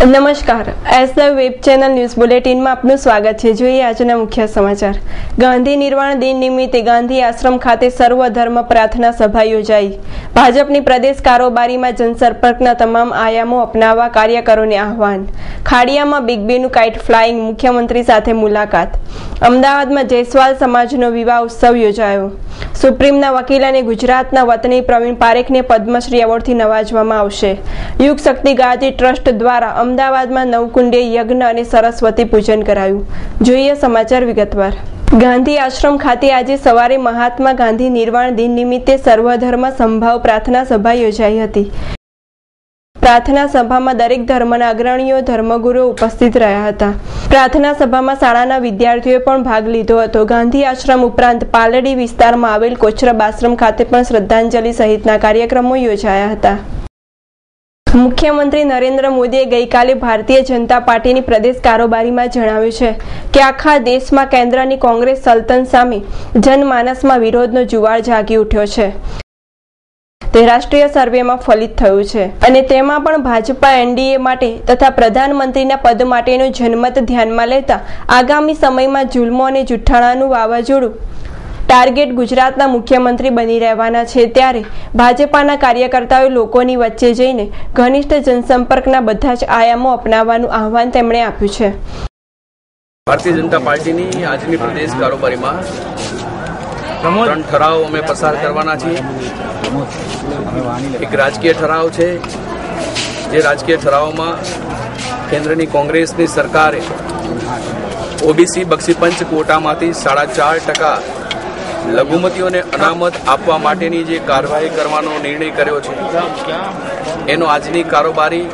નમસ્કાર. S the web channel news બુલેટિનમાં આપનું સ્વાગત છે. જોઈએ આજના મુખ્ય સમાચાર. ગાંધી નિર્વાણ દિન નિમિત્તે ગાંધી આશ્રમ ખાતે સર્વધર્મ પ્રાર્થના સભા યોજાઈ. ભાજપની પ્રદેશ કારોબારીમાં જનસંપર્કના તમામ આયામો અપનાવવા કાર્યકરોને આહવાન. ખાડિયામાં બિગ બીનું કાઇટ ફ્લાઇંગ મુખ્યમંત્રી સાથે મુલાકાત. અમદાવાદમાં જયસ્વાલ સમાજનો વિવાહ ઉત્સવ યોજાયો. સુપ્રીમના વકીલ અને ગુજરાતના વતની પ્રવીણ પારેખને પદ્મશ્રી એવોર્ડથી નવાજવામાં આવશે. યુગ શક્તિ ગાયત્રી ટ્રસ્ટ દ્વારા અમદાવાદમાં નવકુંડે યજ્ઞ અને સરસ્વતી પૂજન કરાયું. જોઈએ સમાચાર વિગતવાર. ગાંધી આશ્રમ ખાતે આજે સવારે મહાત્મા ગાંધી નિર્વાણ દિન નિમિત્તે સર્વધર્મ સંભાવ પ્રાર્થના સભા યોજાઈ હતી. પ્રાર્થના સભામાં દરેક ધર્મના અગ્રણીઓ, ધર્મગુરુઓ ઉપસ્થિત રહ્યા હતા. પ્રાર્થના સભામાં શાળાના વિદ્યાર્થીઓએ પણ ભાગ લીધો હતો. ગાંધી આશ્રમ ઉપરાંત પાલડી વિસ્તારમાં આવેલ કોચરબ આશ્રમ ખાતે પણ શ્રદ્ધાંજલિ સહિતના કાર્યક્રમો યોજાયા હતા. મુખ્યમંત્રી નરેન્દ્ર મોદીએ ગઈકાલે ભારતીય જનતા પાર્ટીની પ્રદેશ કારોબારીમાં જણાવ્યું છે કે આખા દેશમાં કેન્દ્રની કોંગ્રેસ સલ્તન સામે જનમાનસમાં વિરોધનો જુવાળ જાગી ઉઠ્યો છે. તે રાષ્ટ્રીય સર્વેમાં ફલિત થયું છે અને તેમાં પણ ભાજપા એનડીએ માટે તથા પ્રધાનમંત્રીના પદ માટેનું જનમત ધ્યાનમાં લેતા આગામી સમયમાં જુલ્મો અને જુઠ્ઠાણાનું વાવાઝોડું ટાર્ગેટ ગુજરાતના મુખ્યમંત્રી બની રહેવાના છે ત્યારે ભાજપાના કાર્યકર્તાઓએ લોકોની વચ્ચે જઈને ઘનિષ્ઠ જનસંપર્કના બધા જ આયામો અપનાવવાનું આહવાન તેમણે આપ્યું છે. ભારતીય જનતા પાર્ટીની આજની પ્રદેશ કારોબારીમાં ત્રણ ઠરાવ અમે પસાર કરવાના છીએ. એક રાજકીય ઠરાવ છે જે રાજકીય ઠરાવમાં કેન્દ્રની કોંગ્રેસની સરકારે ઓબીસી બક્ષીપંચ કોટામાંથી સાડા ચાર ટકા લઘુમતીઓને અનામત આપવા માટેની જે કાર્યવાહી કરવાનો નિર્ણય કર્યો છે, એનો આજની કારોબારી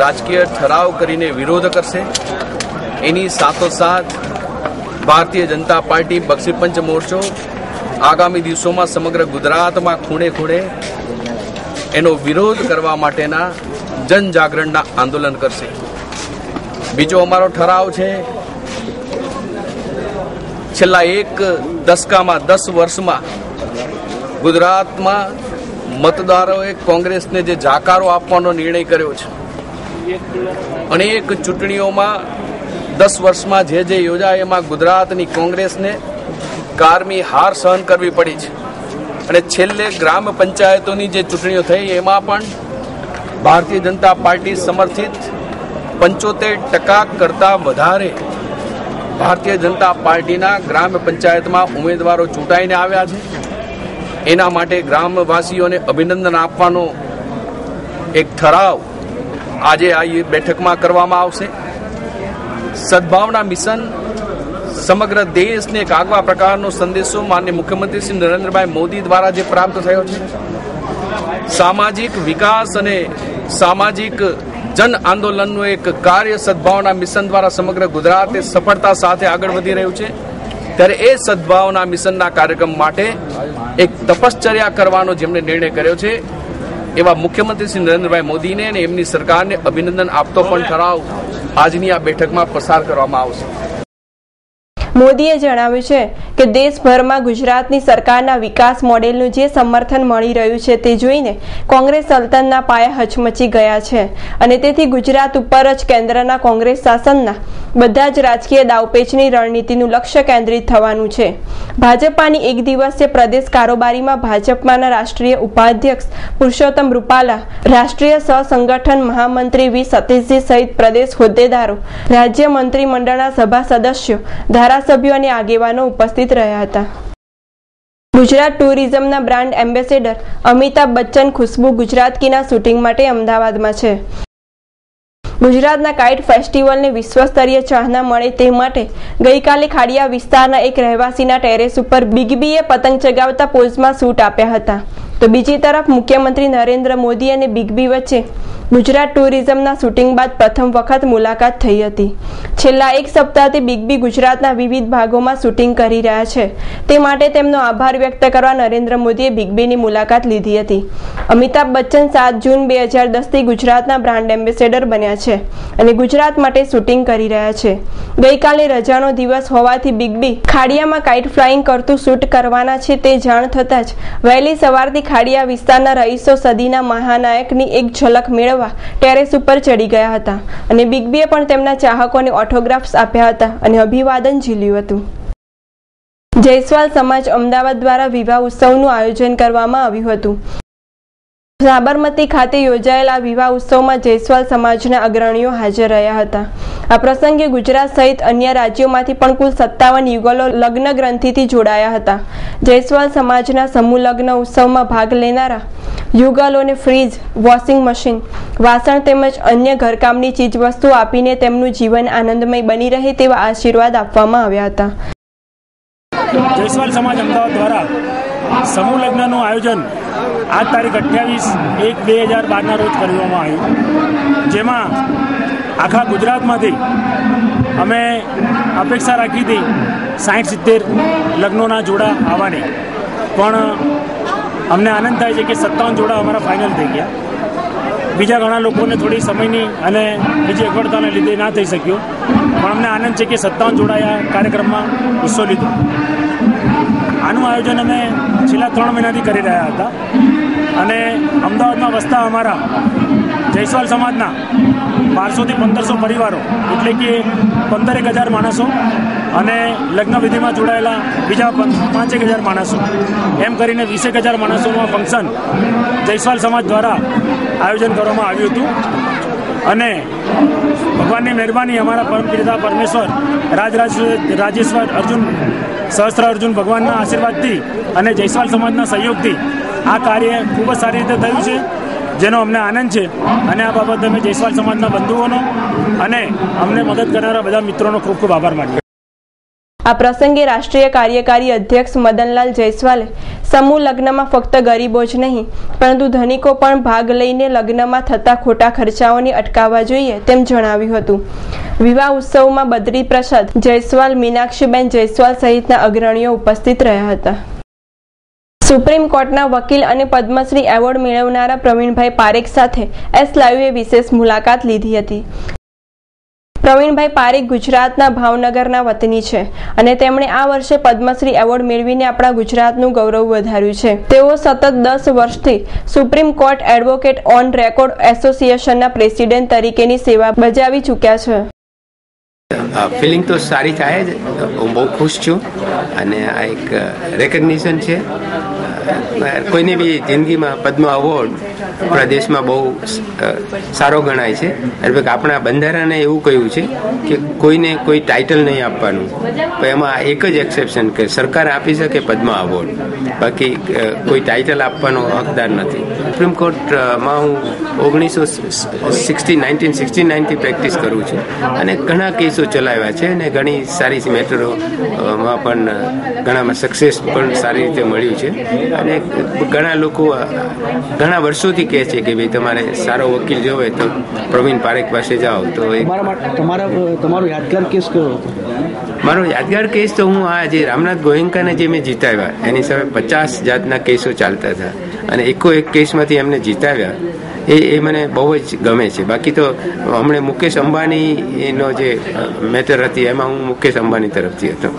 રાજકીય ઠરાવ કરીને વિરોધ કરશે. એની સાથોસાથ ભારતીય જનતા પાર્ટી બક્ષીપંચ મોરચો આગામી દિવસોમાં સમગ્ર ગુજરાતમાં ખૂણે ખૂણે એનો વિરોધ કરવા માટેના જનજાગરણના આંદોલન કરશે. બીજો અમારો ઠરાવ છે છેલ્લા એક દસકામાં, દસ વર્ષમાં ગુજરાતમાં મતદારોએ કોંગ્રેસને જે જાકારો આપવાનો નિર્ણય કર્યો છે અનેક ચૂંટણીઓમાં દસ વર્ષમાં જે જે યોજાય એમાં ગુજરાતની કોંગ્રેસને કારમી હાર સહન કરવી પડી છે. અને છેલ્લે ગ્રામ પંચાયતોની જે ચૂંટણીઓ થઈ એમાં પણ ભારતીય જનતા પાર્ટી સમર્થિત પંચોતેર ટકા કરતાં વધારે ભારતીય જનતા પાર્ટીના ગ્રામ પંચાયતમાં ઉમેદવારો ચૂંટાઈને આવ્યા છે. એના માટે ગ્રામવાસીઓને અભિનંદન આપવાનો એક ઠરાવ આજે આ બેઠકમાં કરવામાં આવશે. સદભાવના મિશન સમગ્ર દેશને એક આગવા પ્રકારનો સંદેશો માન્ય મુખ્યમંત્રી શ્રી નરેન્દ્રભાઈ મોદી દ્વારા જે પ્રાપ્ત થયો છે. સામાજિક વિકાસ અને સામાજિક જન આંદોલનનું એક કાર્ય સદભાવના મિશન દ્વારા સમગ્ર ગુજરાત સફળતા સાથે આગળ વધી રહ્યું છે. ત્યારે એ સદભાવના મિશનના કાર્યક્રમ માટે એક તપશ્ચર્યા કરવાનો જેમણે નિર્ણય કર્યો છે. એવા મુખ્યમંત્રી શ્રી નરેન્દ્રભાઈ મોદીને અને એમની સરકારને અભિનંદન આપતો પણ ઠરાવ આજની આ બેઠકમાં પસાર કરવામાં આવશે. મોદીએ જણાવ્યું છે કે દેશભરમાં ગુજરાતની સરકારના વિકાસ મોડેલનું જે સમર્થન મળી રહ્યું છે તે જોઈને કોંગ્રેસ સલ્તનના પાયા હચમચી ગયા છે. અને તેથી ગુજરાત ઉપર જ કેન્દ્રના કોંગ્રેસ શાસનના બધા જ રાજકીય દાવપેચની રણનીતિનું લક્ષ્ય કેન્દ્રિત થવાનું છે. ભાજપાની એક દિવસીય પ્રદેશ કારોબારીમાં ભાજપાના રાષ્ટ્રીય ઉપાધ્યક્ષ પુરુષોત્તમ રૂપાલા, રાષ્ટ્રીય સહસંગઠન મહામંત્રી વી. સતીશજી સહિત પ્રદેશ હોદ્દેદારો, રાજ્ય મંત્રીમંડળના સભા સદસ્યો, ધારાસભ્યો અને આગેવાનો ઉપસ્થિત રહ્યા હતા. Gujarat ટુરિઝમના brand ambassador Amitabh Bachchan Khushboo Gujarat ki shooting માટે અમદાવાદમાં છે. ગુજરાતના કાઇટ ફેસ્ટિવલને વિશ્વસ્તરીય ચાહના મળે તે માટે ગઈકાલે ખાડિયા વિસ્તારના એક રહેવાસીના ટેરેસ ઉપર બિગ બીએ પતંગ ચગાવતા પોઝમાં શૂટ આપ્યા હતા. તો બીજી તરફ મુખ્યમંત્રી નરેન્દ્ર મોદી અને બિગ બી વચ્ચે ગુજરાત ટુરિઝમના શૂટિંગ બાદ પ્રથમ વખત મુલાકાત થઈ હતી. છેલ્લા એક સપ્તાહથી બિગ બી ગુજરાતના વિવિધ ભાગોમાં શૂટિંગ કરી રહ્યા છે. તે માટે તેમનો આભાર વ્યક્ત કરવા નરેન્દ્ર મોદીએ બિગ બીની મુલાકાત લીધી હતી. અમિતાભ બચ્ચન સાત જૂન બે હજાર દસથી ગુજરાતના બ્રાન્ડ એમ્બેસેડર બન્યા છે અને ગુજરાત માટે શૂટિંગ કરી રહ્યા છે. ગઈકાલે રજાનો દિવસ હોવાથી બિગ બી ખાડિયામાં કાઇટ ફ્લાઇંગ કરતું શૂટ કરવાના છે તે જાણ થતાં જ વહેલી સવારથી ખાડિયા વિસ્તારના રહીશો સદીના મહાનાયકની એક ઝલક મેળવવા મેળવવા ટેરેસ ઉપર ચડી ગયા હતા અને બિગ બીએ પણ તેમના ચાહકોને ઓટોગ્રાફ્સ આપ્યા હતા અને અભિવાદન ઝીલ્યું હતું. જયસ્વાલ સમાજ અમદાવાદ દ્વારા વિવાહ ઉત્સવનું આયોજન કરવામાં આવ્યું હતું. સાબરમતી ખાતે યોજાયેલા વિવાહ ઉત્સવમાં જયસ્વાલ સમાજના અગ્રણીઓ હાજર રહ્યા હતા. આ પ્રસંગે ગુજરાત સહિત અન્ય રાજ્યોમાંથી પણ કુલ સત્તાવન યુગલો લગ્ન ગ્રંથિથી જોડાયા હતા. જયસ્વાલ સમાજના સમૂહ લગ્ન ઉત્સવમાં ભાગ લેનારા યુગલોને ફ્રીજ, વોશિંગ મશીન, વાસણ તેમજ અન્ય ઘરકામની ચીજવસ્તુ આપીને તેમનું જીવન આનંદમય બની રહે તેવા આશીર્વાદ આપવામાં આવ્યા હતા. જયસ્વાલ સમાજ અમદાવાદ દ્વારા સમૂહ લગ્નનું આયોજન આ તારીખ અઠ્યાવીસ એક બે હજાર બારના રોજ કરવામાં આવ્યું. જેમાં આખા ગુજરાતમાંથી અમે અપેક્ષા રાખી હતી સાઠ સિત્તેર લગ્નોના જોડા આવવાની. પણ અમને આનંદ થાય છે કે સત્તાવન જોડા અમારા ફાઇનલ થઈ ગયા. બીજા ઘણા લોકોને થોડી સમયની અને બીજી અગવડતાને લીધે ના થઈ શક્યું. પણ અમને આનંદ છે કે સત્તાવન જોડાયા કાર્યક્રમમાં હિસ્સો લીધો. આનું આયોજન અમે છેલ્લા ત્રણ મહિનાથી કરી રહ્યા હતા. અને અમદાવાદમાં વસતા અમારા જયસ્વાલ સમાજના બારસોથી પંદરસો પરિવારો, એટલે કે પંદરેક હજાર માણસો અને લગ્નવિધિમાં જોડાયેલા બીજા પાંચેક હજાર માણસો. એમ કરીને વીસેક હજાર માણસોનું ફંક્શન જયસ્વાલ સમાજ દ્વારા આયોજન કરવામાં આવ્યું હતું. અને ભગવાનની મહેરબાની અમારા પરમપિતા પરમેશ્વર, રાજરાજ, રાજેશ્વર અર્જુન, સહસ્ત્ર અર્જુન ભગવાનના આશીર્વાદથી અને જયસ્વાલ સમાજના સહયોગથી આ કાર્ય ખૂબ જ સારી રીતે થયું છે. જેનો અમને આનંદ છે. અને આ બાબતે અમે જયસ્વાલ સમાજના બંધુઓનો અને અમને મદદ કરનારા બધા મિત્રોનો ખૂબ ખૂબ આભાર માનીએ. આ પ્રસંગે રાષ્ટ્રીય કાર્યકારી અધ્યક્ષ મદનલાલ જયસ્વાલે સમૂહ લગ્નમાં ફક્ત ગરીબો જ નહીં, પરંતુ ધનિકો પણ ભાગ લઈને લગ્નમાં થતા ખોટા ખર્ચાઓને અટકાવવા જોઈએ તેમ જણાવ્યું હતું. વિવાહ ઉત્સવમાં બદ્રી પ્રસાદ, જયસ્વાલ, મીનાક્ષીબેન જયસ્વાલ સહિતના અગ્રણીઓ ઉપસ્થિત રહ્યા હતા. સુપ્રીમ કોર્ટના વકીલ અને પદ્મશ્રી એવોર્ડ મેળવનારા પ્રવીણભાઈ પારેખ સાથે એસ લાઈવે વિશેષ મુલાકાત લીધી હતી. પ્રવીણભાઈ પારેખ ગુજરાતના ભાવનગરના વતની છે અને તેમણે આ વર્ષે પદ્મશ્રી એવોર્ડ મેળવીને આપણા ગુજરાતનું ગૌરવ વધાર્યું છે. તેઓ સતત દસ વર્ષથી supreme court advocate on record એસોસિએશનના પ્રેસિડેન્ટ તરીકેની સેવા બજાવી ચૂક્યા છે. ફિલિંગ તો સારી થાય જ. હું બહુ ખુશ છું. અને આ એક રેકગ્નિશન છે. કોઈને બી જિંદગીમાં પદ્મ અવોર્ડ આપણા દેશમાં બહુ સારો ગણાય છે. એટલે આપણા બંધારણે એવું કહ્યું છે કે કોઈને કોઈ ટાઇટલ નહીં આપવાનું. એમાં એક જ એક્સેપ્શન કે સરકાર આપી શકે પદ્મ એવોર્ડ બાકી કોઈ ટાઇટલ આપવાનો હકદાર નથી. સુપ્રીમ કોર્ટમાં હું ઓગણીસો સિક્સટી નાઇન્ટીન સિક્સટી નાઇનથી પ્રેક્ટિસ કરું છું. અને ઘણા કેસો ચલાવ્યા છે અને ઘણી સારી મેટરોમાં પણ ઘણામાં સક્સેસ પણ સારી રીતે મળ્યું છે. અને ઘણા લોકો ઘણા વર્ષોથી કહે છે કે ભાઈ તમારે સારો વકીલ જોવે તો પ્રવીણ પારેખ પાસે જાઓ તો તમારા તમારો યાદગાર કેસ કયો હતો? મારો યાદગાર કેસ તો હું આ જે રામનાથ ગોયંકાને જે મેં જીતાવ્યા એની સામે પચાસ જાતના કેસો ચાલતા હતા. અને એકો એક કેસમાંથી એમને જીતાવ્યા. એ એ મને બહુ જ ગમે છે. બાકી તો હમણે મુકેશ અંબાણીનો જે મેટર હતી, એમાં હું મુકેશ અંબાણી તરફથી હતો.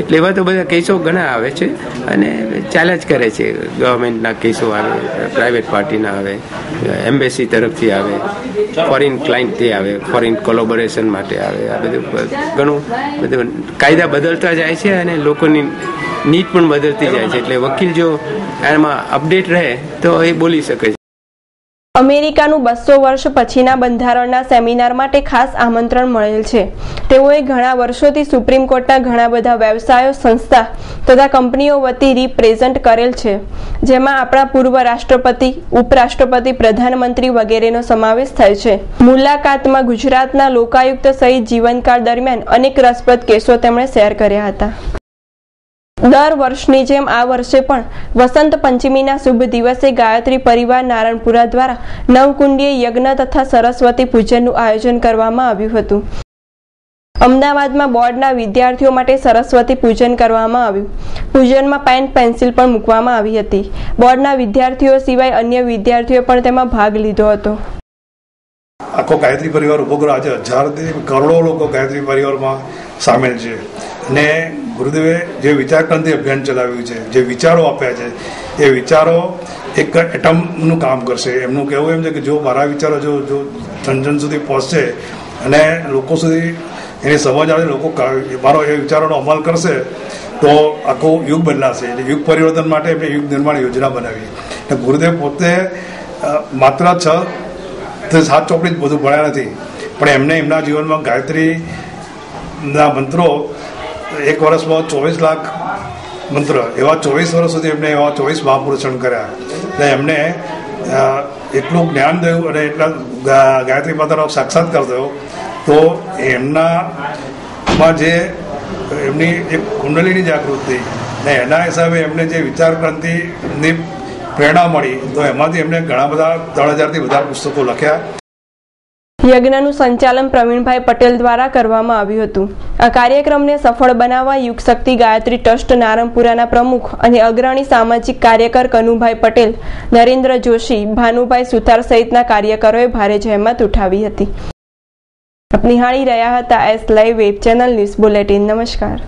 એટલે એવા તો બધા કેસો ઘણા આવે છે અને ચાલ્યા જ કરે છે. ગવર્મેન્ટના કેસો આવે, પ્રાઇવેટ પાર્ટીના આવે, એમ્બેસી તરફથી આવે, ફોરેન ક્લાયન્ટથી આવે, ફોરેન કોલોબોરેશન માટે આવે, આ બધું ઘણું બધું કાયદા બદલતા જાય છે અને લોકોની નીટ પણ બદલતી જાય છે. એટલે વકીલ જો એમાં અપડેટ રહે તો એ બોલી શકે છે. અમેરિકાનું બસો વર્ષ પછીના બંધારણના સેમિનાર માટે ખાસ આમંત્રણ મળેલ છે. તેઓએ ઘણા વર્ષોથી સુપ્રીમ કોર્ટના ઘણા બધા વ્યવસાયો, સંસ્થા તથા કંપનીઓ વતી રિપ્રેઝન્ટ કરેલ છે. જેમાં આપણા પૂર્વ રાષ્ટ્રપતિ, ઉપરાષ્ટ્રપતિ, પ્રધાનમંત્રી વગેરેનો સમાવેશ થાય છે. મુલાકાતમાં ગુજરાતના લોકાયુક્ત સહિત જીવનકાળ દરમિયાન અનેક રસપ્રદ કેસો તેમણે શેર કર્યા હતા. દર વર્ષની જેમ આ વર્ષે પણ વસંત પંચમીના શુભ દિવસે ગાયત્રી પરિવાર નારણપુરા દ્વારા નવકુંડીય યજ્ઞ તથા સરસ્વતી પૂજનનું આયોજન કરવામાં આવ્યું હતું. અમદાવાદમાં બોર્ડના વિદ્યાર્થીઓ માટે સરસ્વતી પૂજન કરવામાં આવ્યું. પૂજનમાં પેન, પેન્સિલ પણ મૂકવામાં આવી હતી. બોર્ડના વિદ્યાર્થીઓ સિવાય અન્ય વિદ્યાર્થીઓએ પણ તેમાં ભાગ લીધો હતો. આખો ગાયત્રી પરિવાર ઊભો આજે હજારથી કરોડો લોકો ગાયત્રી પરિવારમાં સામેલ છે. અને ગુરુદેવે જે વિચારક્રાંતિ અભિયાન ચલાવ્યું છે, જે વિચારો આપ્યા છે, એ વિચારો એક એટમનું કામ કરશે. એમનું કહેવું એમ છે કે જો મારા વિચારો જો જો જન જન સુધી પહોંચશે અને લોકો સુધી એની સમજ આવે, લોકો મારો એ વિચારોનો અમલ કરશે, તો આખો યુગ બદલાશે. એટલે યુગ પરિવર્તન માટે એમણે યુગ નિર્માણ યોજના બનાવી. અને ગુરુદેવ પોતે માત્ર છ સાત ચોપડી જ બધું ભણ્યા નથી. પણ એમને એમના જીવનમાં ગાયત્રીના મંત્રો એક વર્ષમાં ચોવીસ લાખ મંત્ર, એવા ચોવીસ વર્ષ સુધી એમને એવા ચોવીસ મહાપુરુષણ કર્યા. એટલે એમને એટલું જ્ઞાન થયું અને એટલા ગાયત્રી માતાનો સાક્ષાત્કાર થયો, તો એમનામાં જે, એમની એક કુંડલીની જાગૃતિ, ને એના હિસાબે એમને જે વિચાર ક્રાંતિની પ્રેરણા મળી, તો એમાંથી એમને ઘણા બધા ત્રણ હજારથી વધારે પુસ્તકો લખ્યા. યજ્ઞનું સંચાલન પ્રવીણભાઈ પટેલ દ્વારા કરવામાં આવ્યું હતું. આ કાર્યક્રમને સફળ બનાવવા યુગશક્તિ ગાયત્રી ટ્રસ્ટ નારણપુરાના પ્રમુખ અને અગ્રણી સામાજિક કાર્યકર કનુભાઈ પટેલ, નરેન્દ્ર જોશી, ભાનુભાઈ સુથાર સહિતના કાર્યકરોએ ભારે જહેમત ઉઠાવી હતી. નિહાળી રહ્યા હતા S live web channel news bulletin. નમસ્કાર.